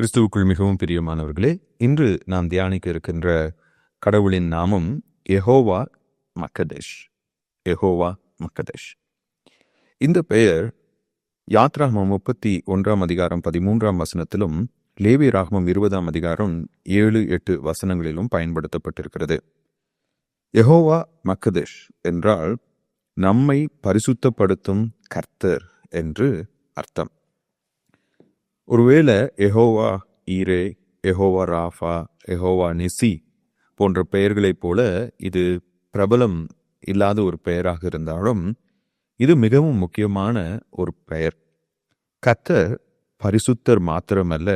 கிறிஸ்துவுக்குள் மிகவும் பிரியமானவர்களே இன்று நாம் தியானிக்க இருக்கின்ற கடவுளின் நாமம் எஹோவா மக்கதேஷ். எஹோவா மக்கதேஷ். இந்த பெயர் யாத்ராமம் முப்பத்தி ஒன்றாம் அதிகாரம் பதிமூன்றாம் வசனத்திலும் லேவி ராகமம் இருபதாம் அதிகாரம் ஏழு எட்டு வசனங்களிலும் பயன்படுத்தப்பட்டிருக்கிறது. எஹோவா மக்கதேஷ் என்றால் நம்மை பரிசுத்தப்படுத்தும் கர்த்தர் என்று அர்த்தம். ஒருவேளை எஹோவா ஈரே எஹோவா ராஃபா எஹோவா நெசி போன்ற பெயர்களைப் போல இது பிரபலம் இல்லாத ஒரு பெயராக இருந்தாலும் இது மிகவும் முக்கியமான ஒரு பெயர். கத்தர் பரிசுத்தர் மாத்திரமல்ல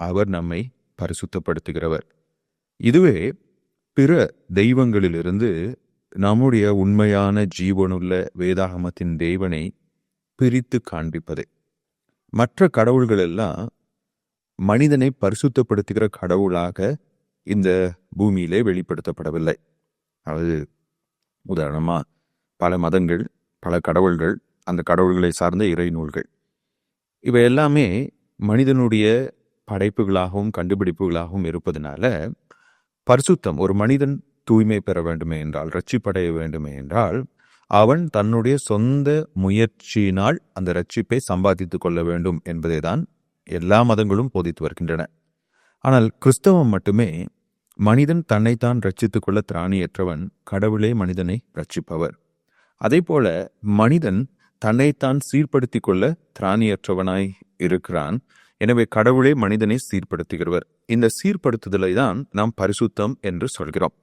அவர் நம்மை பரிசுத்தப்படுத்துகிறவர். இதுவே பிற தெய்வங்களிலிருந்து நம்முடைய உண்மையான ஜீவனுள்ள வேதாகமத்தின் தேவனை பிரித்து காண்பிப்பது. மற்ற கடவுள்கள் எல்லாம் மனிதனை பரிசுத்தப்படுத்துகிற கடவுளாக இந்த பூமியிலே வெளிப்படுத்தப்படவில்லை. அது உதாரணமா பல மதங்கள் பல கடவுள்கள் அந்த கடவுள்களை சார்ந்த இறை நூல்கள். இவை எல்லாமே மனிதனுடைய படைப்புகளாகவும் கண்டுபிடிப்புகளாகவும் இருப்பதனால பரிசுத்தம் ஒரு மனிதன் தூய்மை பெற வேண்டுமே என்றால் ரட்சிப்படைய வேண்டுமே என்றால் அவன் தன்னுடைய சொந்த முயற்சியினால் அந்த ரட்சிப்பை சம்பாதித்துக் கொள்ள வேண்டும் என்பதை தான் எல்லா மதங்களும் போதித்து வருகின்றன. ஆனால் கிறிஸ்தவம் மட்டுமே மனிதன் தன்னைத்தான் ரட்சித்துக் கொள்ள திராணியற்றவன் கடவுளே மனிதனை ரட்சிப்பவர். அதே போல மனிதன் தன்னைத்தான் சீர்படுத்தி கொள்ள திராணியற்றவனாய் இருக்கிறான். எனவே கடவுளே மனிதனை சீர்படுத்துகிறவர். இந்த சீர்படுத்துதலை தான் நாம் பரிசுத்தம் என்று சொல்கிறோம்.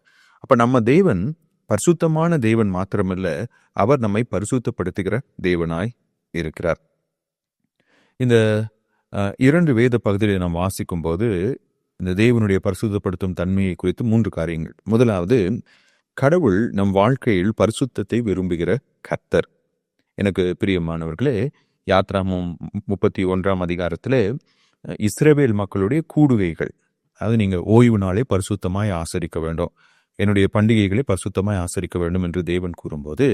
அப்ப நம்ம தேவன் பரிசுத்தமான தேவன் மாத்திரமல்ல அவர் நம்மை பரிசுத்தப்படுத்துகிற தேவனாய் இருக்கிறார். இந்த இரண்டு வேத பகுதியை நாம் வாசிக்கும் போது இந்த தேவனுடைய பரிசுத்தப்படுத்தும் தன்மையை குறித்து மூன்று காரியங்கள். முதலாவது கடவுள் நம் வாழ்க்கையில் பரிசுத்தத்தை விரும்புகிற கர்த்தர். எனக்கு பிரியமானவர்களே யாத்ராமும் முப்பத்தி ஒன்றாம் அதிகாரத்திலே இஸ்ரேவேல் மக்களுடைய கூடுகைகள். அது நீங்க ஓய்வு நாளை பரிசுத்தமாய் ஆசரிக்க வேண்டும். என்னுடைய பண்டிகைகளை பரிசுத்தமாய் ஆசரிக்க வேண்டும் என்று தேவன் கூறும்போது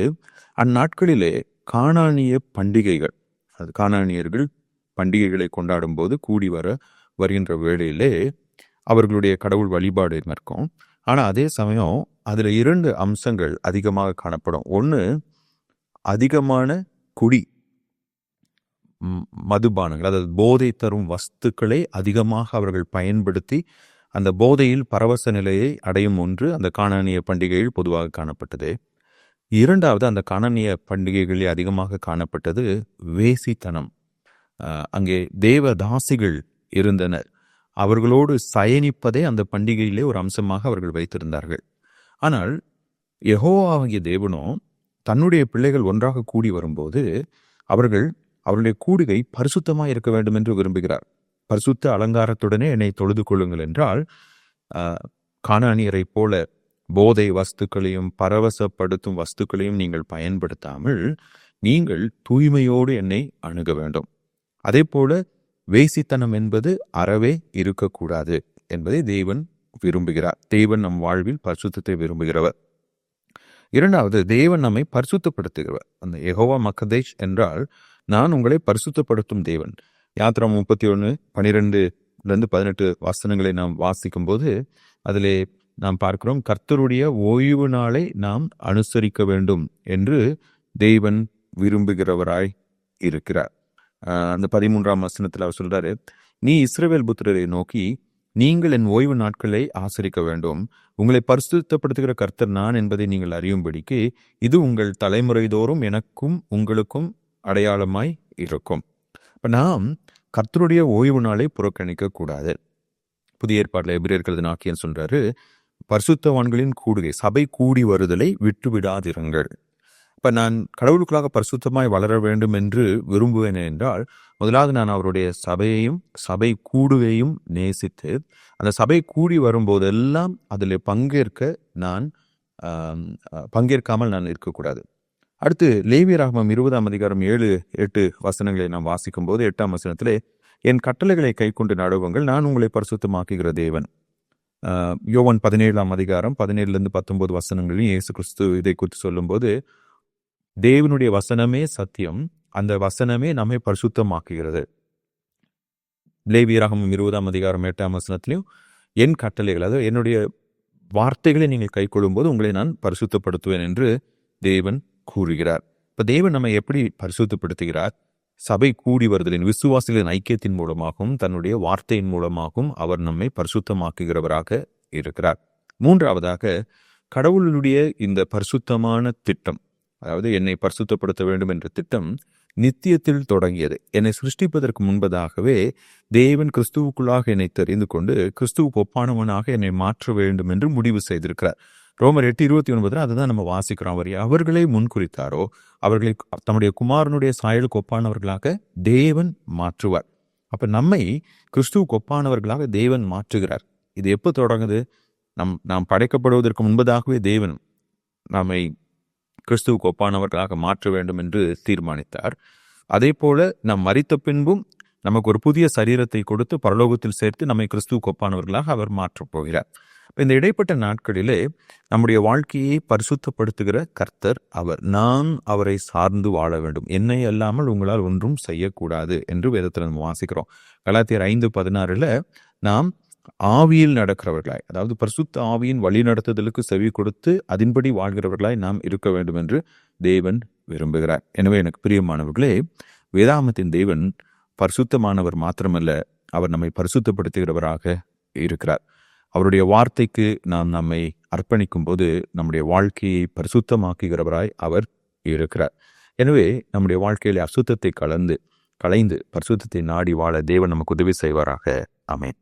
அந்நாட்களிலே காணானிய பண்டிகைகள் அது காணானியர்கள் பண்டிகைகளை கொண்டாடும் போது கூடி வர வருகின்ற வேளையிலே அவர்களுடைய கடவுள் வழிபாடு இருக்கும் ஆனால் அதே சமயம் அதில் இரண்டு அம்சங்கள் அதிகமாக காணப்படும். ஒன்று அதிகமான குடி மதுபானங்கள் அதாவது போதை தரும் வஸ்துக்களை அதிகமாக அவர்கள் பயன்படுத்தி அந்த போதையில் பரவச நிலையை அடையும் ஒன்று அந்த காணானிய பண்டிகையில் பொதுவாக காணப்பட்டது. இரண்டாவது அந்த காணானிய பண்டிகைகளில் அதிகமாக காணப்பட்டது வேசித்தனம். அங்கே தேவதாசிகள் இருந்தனர். அவர்களோடு சயனிப்பதே அந்த பண்டிகையிலே ஒரு அம்சமாக அவர்கள் வைத்திருந்தார்கள். ஆனால் யெகோவாகிய தேவனோ தன்னுடைய பிள்ளைகள் ஒன்றாக கூடி வரும்போது அவர்கள் அவருடைய கூடுகை பரிசுத்தமாக இருக்க வேண்டும் என்று விரும்புகிறார். பரிசுத்த அலங்காரத்துடனே என்னை தொழுது கொள்ளுங்கள் என்றால் ஆஹ், போல போதை வஸ்துக்களையும் பரவசப்படுத்தும் வஸ்துக்களையும் நீங்கள் பயன்படுத்தாமல் நீங்கள் தூய்மையோடு என்னை அணுக வேண்டும். அதே போல வேசித்தனம் என்பது அறவே இருக்கக்கூடாது என்பதை தேவன் விரும்புகிறார். தேவன் நம் வாழ்வில் பரிசுத்தத்தை விரும்புகிறவர். இரண்டாவது தேவன் நம்மை பரிசுத்தப்படுத்துகிறவர். அந்த எகோவா மக்கதேஷ் என்றால் நான் உங்களை பரிசுத்தப்படுத்தும் தேவன். யாத்ரா முப்பத்தி ஒன்று பனிரெண்டுலேருந்து பதினெட்டு வாசனங்களை நாம் வாசிக்கும் போது அதிலே நாம் பார்க்கிறோம் கர்த்தருடைய ஓய்வு நாளை நாம் அனுசரிக்க வேண்டும் என்று தெய்வன் விரும்புகிறவராய் இருக்கிறார். அந்த பதிமூன்றாம் வசனத்தில் அவர் சொல்றாரு நீ இஸ்ரவேல் புத்திரரை நோக்கி நீங்கள் என் ஓய்வு நாட்களை ஆசரிக்க வேண்டும். உங்களை பரிசுத்தப்படுத்துகிற கர்த்தர் நான் என்பதை நீங்கள் அறியும்படிக்கு இது உங்கள் தலைமுறை தோறும் எனக்கும் உங்களுக்கும் அடையாளமாய் இருக்கும். இப்போ நாம் கர்த்தருடைய ஓய்வு நாளை புறக்கணிக்க கூடாது புதிய ஏற்பாட்டில் இருக்கிறது நாக்கியன் சொல்றாரு பரிசுத்தவான்களின் கூடுகை சபை கூடி வருதலை விட்டு விடாதிருங்கள் இப்ப நான் கடவுளுக்குள்ளாக பரிசுத்தமாய் வளர வேண்டும் என்று விரும்புவேன் என்றால் முதலாவது நான் அவருடைய சபையையும் சபை கூடுகையும் நேசித்து அந்த சபை கூடி வரும்போதெல்லாம் அதில் பங்கேற்க நான் பங்கேற்காமல் நான் இருக்கக்கூடாது. அடுத்து லேவி ராகமம் இருபதாம் அதிகாரம் ஏழு எட்டு வசனங்களை நாம் வாசிக்கும் போது எட்டாம் வசனத்திலே என் கட்டளைகளை கைக்கொண்டு நடுவுங்கள் நான் உங்களை பரிசுத்தமாக்குகிற தேவன். யோவன் பதினேழாம் அதிகாரம் பதினேழுலேருந்து பத்தொன்பது வசனங்களையும் இயேசு கிறிஸ்து இதை குறித்து சொல்லும்போது தேவனுடைய வசனமே சத்தியம் அந்த வசனமே நம்மை பரிசுத்தமாக்குகிறது. லேவியராகவும் இருபதாம் அதிகாரம் எட்டாம் வசனத்திலையும் என் கட்டளைகள் அதாவது என்னுடைய வார்த்தைகளை நீங்கள் கைக்கொள்ளும்போது உங்களை நான் பரிசுத்தப்படுத்துவேன் என்று தேவன் கூறுகிறார். இப்போ தேவன் நம்மை எப்படி பரிசுத்தப்படுத்துகிறார்? சபை கூடி வருதலின் விசுவாசிகளின் ஐக்கியத்தின் மூலமாகவும் தன்னுடைய வார்த்தையின் மூலமாகவும் அவர் நம்மை பரிசுத்தமாக்குகிறவராக இருக்கிறார். மூன்றாவதாக கடவுளுடைய இந்த பரிசுத்தமான திட்டம் அதாவது என்னை பரிசுத்தப்படுத்த வேண்டும் என்ற திட்டம் நித்தியத்தில் தொடங்கியது. என்னை சிருஷ்டிப்பதற்கு முன்பதாகவே தேவன் கிறிஸ்துவுக்குள்ளாக என்னை தெரிந்து கொண்டு கிறிஸ்துவுக்கு ஒப்பானவனாக என்னை மாற்ற வேண்டும் என்று முடிவு செய்திருக்கிறார். ரோமர் எட்டு இருபத்தி ஒன்பதுல அதுதான் நம்ம வாசிக்கிறோம். அவர் அவர்களை முன்குறித்தாரோ அவர்களை தம்முடைய குமாரனுடைய சாயலுக்கு ஒப்பானவர்களாக தேவன் மாற்றுவார். அப்ப நம்மை கிறிஸ்துவுக்கு ஒப்பானவர்களாக தேவன் மாற்றுகிறார். இது எப்போ தொடங்குது? நம் நாம் படைக்கப்படுவதற்கு முன்பதாகவே தேவன் நம்மை கிறிஸ்துவுக்கு ஒப்பானவர்களாக மாற்ற வேண்டும் என்று தீர்மானித்தார். அதே போல நாம் மறித்த பின்பும் நமக்கு ஒரு புதிய சரீரத்தை கொடுத்து பரலோகத்தில் சேர்த்து நம்மை கிறிஸ்துவுக்கு ஒப்பானவர்களாக அவர் மாற்றப் போகிறார். இப்போ இந்த இடைப்பட்ட நாட்களிலே நம்முடைய வாழ்க்கையை பரிசுத்தப்படுத்துகிற கர்த்தர் அவர். நான் அவரை சார்ந்து வாழ வேண்டும். என்னை அல்லாமல் உங்களால் ஒன்றும் செய்யக்கூடாது என்று வேதத்தில் நம்ம வாசிக்கிறோம். கலாத்தியர் ஐந்து பதினாறுல நாம் ஆவியில் நடக்கிறவர்களாய் அதாவது பரிசுத்த ஆவியின் வழி நடத்துதலுக்கு செவி கொடுத்து அதன்படி வாழ்கிறவர்களாய் நாம் இருக்க வேண்டும் என்று தேவன் விரும்புகிறார். எனவே எனக்கு பிரியமானவர்களே வேதாமத்தின் தேவன் பரிசுத்தமானவர் மாத்திரமல்ல அவர் நம்மை பரிசுத்தப்படுத்துகிறவராக இருக்கிறார். அவருடைய வார்த்தைக்கு நாம் நம்மை அர்ப்பணிக்கும் போது நம்முடைய வாழ்க்கையை பரிசுத்தமாக்குகிறவராய் அவர் இருக்கிறார். எனவே நம்முடைய வாழ்க்கையில் அசுத்தத்தை கலந்து களைந்து பரிசுத்தத்தை நாடி வாழ தேவன் நமக்கு உதவி செய்வாராக. அமேன்